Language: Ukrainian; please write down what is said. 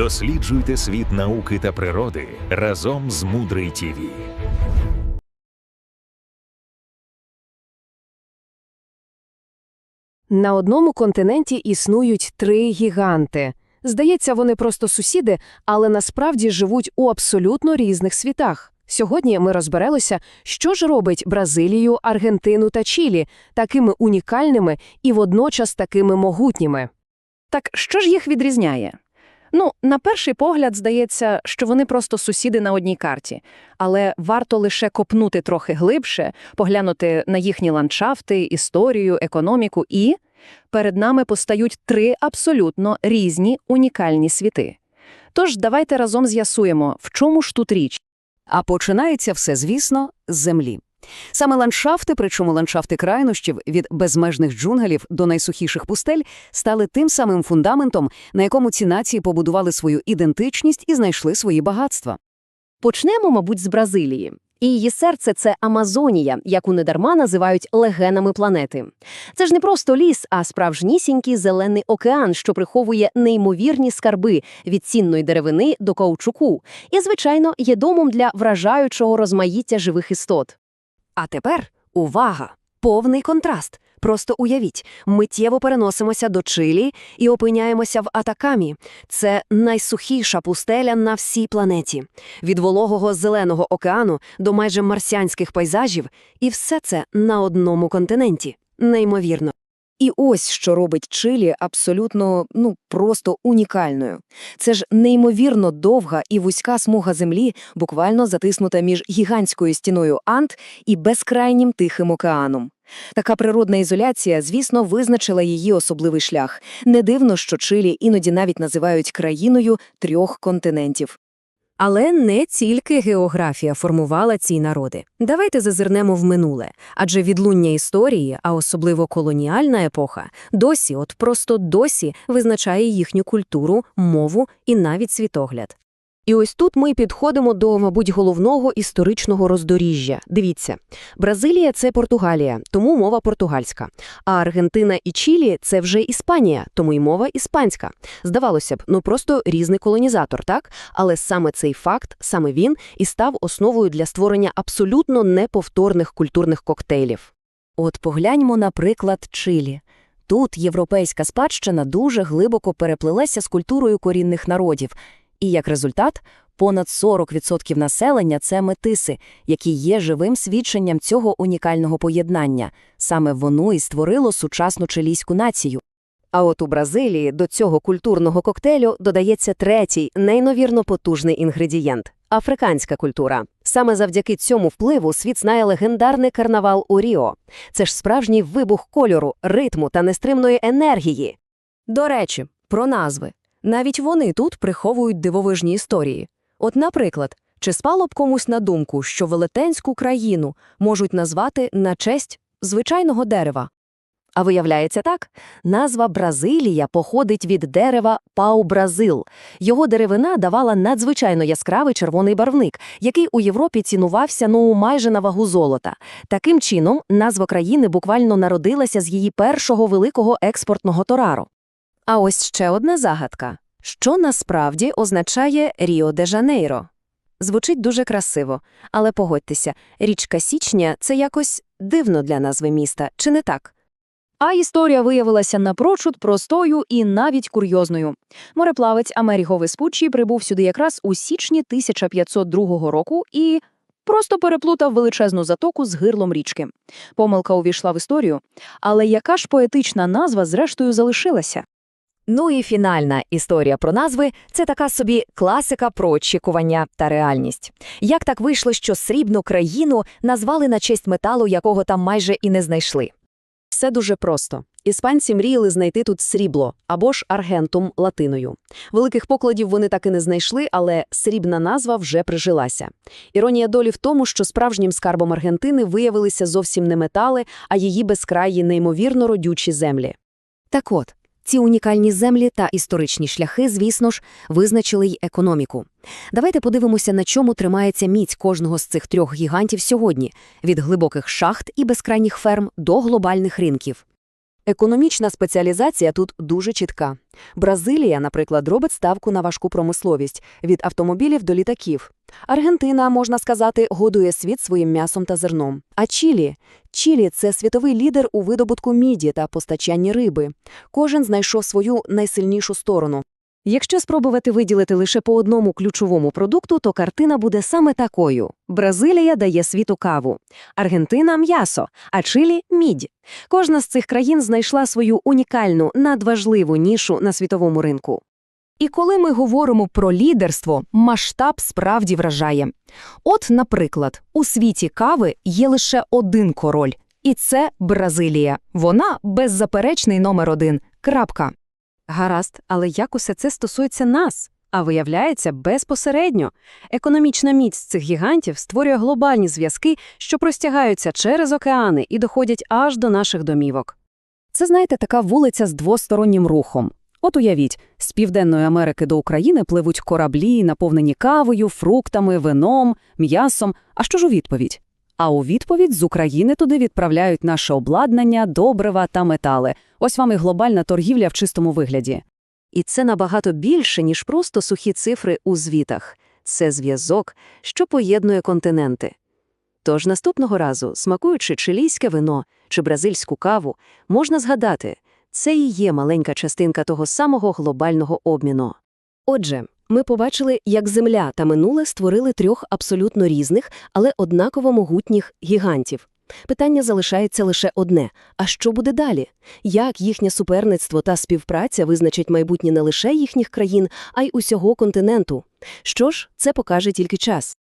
Досліджуйте світ науки та природи разом з Мудрий ТІВІ. На одному континенті існують три гіганти. Здається, вони просто сусіди, але насправді живуть у абсолютно різних світах. Сьогодні ми розберелися, що ж робить Бразилію, Аргентину та Чилі такими унікальними і водночас такими могутніми. Так що ж їх відрізняє? Ну, на перший погляд здається, що вони просто сусіди на одній карті, але варто лише копнути трохи глибше, поглянути на їхні ландшафти, історію, економіку і перед нами постають три абсолютно різні унікальні світи. Тож давайте разом з'ясуємо, в чому ж тут річ. А починається все, звісно, з землі. Саме ландшафти, причому ландшафти крайнощів від безмежних джунглів до найсухіших пустель, стали тим самим фундаментом, на якому ці нації побудували свою ідентичність і знайшли свої багатства. Почнемо, мабуть, з Бразилії. І її серце це Амазонія, яку недарма називають легенами планети. Це ж не просто ліс, а справжнісінький зелений океан, що приховує неймовірні скарби від цінної деревини до каучуку. І, звичайно, є домом для вражаючого розмаїття живих істот. А тепер увага! Повний контраст. Просто уявіть, миттєво переносимося до Чилі і опиняємося в Атакамі. Це найсухіша пустеля на всій планеті. Від вологого зеленого океану до майже марсіанських пейзажів, і все це на одному континенті. Неймовірно. І ось що робить Чилі абсолютно, ну, просто унікальною. Це ж неймовірно довга і вузька смуга землі, буквально затиснута між гігантською стіною Ант і безкрайнім Тихим океаном. Така природна ізоляція, звісно, визначила її особливий шлях. Не дивно, що Чилі іноді навіть називають країною трьох континентів. Але не тільки географія формувала ці народи. Давайте зазирнемо в минуле, адже відлуння історії, а особливо колоніальна епоха, досі, от просто досі визначає їхню культуру, мову і навіть світогляд. І ось тут ми підходимо до, мабуть, головного історичного роздоріжжя. Дивіться, Бразилія – це Португалія, тому мова португальська. А Аргентина і Чилі – це вже Іспанія, тому й мова іспанська. Здавалося б, ну просто різний колонізатор, так? Але саме цей факт, саме він і став основою для створення абсолютно неповторних культурних коктейлів. От погляньмо, наприклад, Чилі. Тут європейська спадщина дуже глибоко переплелася з культурою корінних народів. І як результат, понад 40% населення – це метиси, які є живим свідченням цього унікального поєднання. Саме воно і створило сучасну чилійську націю. А от у Бразилії до цього культурного коктейлю додається третій, неймовірно потужний інгредієнт – африканська культура. Саме завдяки цьому впливу світ знає легендарний карнавал у Ріо. Це ж справжній вибух кольору, ритму та нестримної енергії. До речі, про назви. Навіть вони тут приховують дивовижні історії. От, наприклад, чи спало б комусь на думку, що велетенську країну можуть назвати на честь звичайного дерева? А виявляється так, назва Бразилія походить від дерева пау-бразил. Його деревина давала надзвичайно яскравий червоний барвник, який у Європі цінувався ну майже на вагу золота. Таким чином, назва країни буквально народилася з її першого великого експортного торару. А ось ще одна загадка. Що насправді означає Ріо-де-Жанейро? Звучить дуже красиво, але погодьтеся, річка Січня – це якось дивно для назви міста, чи не так? А історія виявилася напрочуд простою і навіть курйозною. Мореплавець Амеріго Веспуччі прибув сюди якраз у січні 1502 року і просто переплутав величезну затоку з гирлом річки. Помилка увійшла в історію, але яка ж поетична назва зрештою залишилася? Ну і фінальна історія про назви – це така собі класика про очікування та реальність. Як так вийшло, що срібну країну назвали на честь металу, якого там майже і не знайшли? Все дуже просто. Іспанці мріяли знайти тут срібло або ж аргентум латиною. Великих покладів вони так і не знайшли, але срібна назва вже прижилася. Іронія долі в тому, що справжнім скарбом Аргентини виявилися зовсім не метали, а її безкраї неймовірно родючі землі. Так от, ці унікальні землі та історичні шляхи, звісно ж, визначили й економіку. Давайте подивимося, на чому тримається міць кожного з цих трьох гігантів сьогодні – від глибоких шахт і безкрайніх ферм до глобальних ринків. Економічна спеціалізація тут дуже чітка. Бразилія, наприклад, робить ставку на важку промисловість від автомобілів до літаків. Аргентина, можна сказати, годує світ своїм м'ясом та зерном. А Чилі? Чилі – це світовий лідер у видобутку міді та постачанні риби. Кожен знайшов свою найсильнішу сторону. Якщо спробувати виділити лише по одному ключовому продукту, то картина буде саме такою. Бразилія дає світу каву, Аргентина – м'ясо, а Чилі – мідь. Кожна з цих країн знайшла свою унікальну, надважливу нішу на світовому ринку. І коли ми говоримо про лідерство, масштаб справді вражає. От, наприклад, у світі кави є лише один король, і це Бразилія. Вона беззаперечний номер один. Крапка. Гаразд, але як усе це стосується нас? А виявляється, безпосередньо. Економічна міць цих гігантів створює глобальні зв'язки, що простягаються через океани і доходять аж до наших домівок. Це, знаєте, така вулиця з двостороннім рухом. От уявіть, з Південної Америки до України пливуть кораблі, наповнені кавою, фруктами, вином, м'ясом. А що ж у відповідь? А у відповідь з України туди відправляють наше обладнання, добрива та метали. Ось вам і глобальна торгівля в чистому вигляді. І це набагато більше, ніж просто сухі цифри у звітах. Це зв'язок, що поєднує континенти. Тож наступного разу, смакуючи чилійське вино чи бразильську каву, можна згадати, це і є маленька частинка того самого глобального обміну. Отже, ми побачили, як Земля та минуле створили трьох абсолютно різних, але однаково могутніх гігантів. Питання залишається лише одне – а що буде далі? Як їхнє суперництво та співпраця визначать майбутнє не лише їхніх країн, а й усього континенту? Що ж, це покаже тільки час.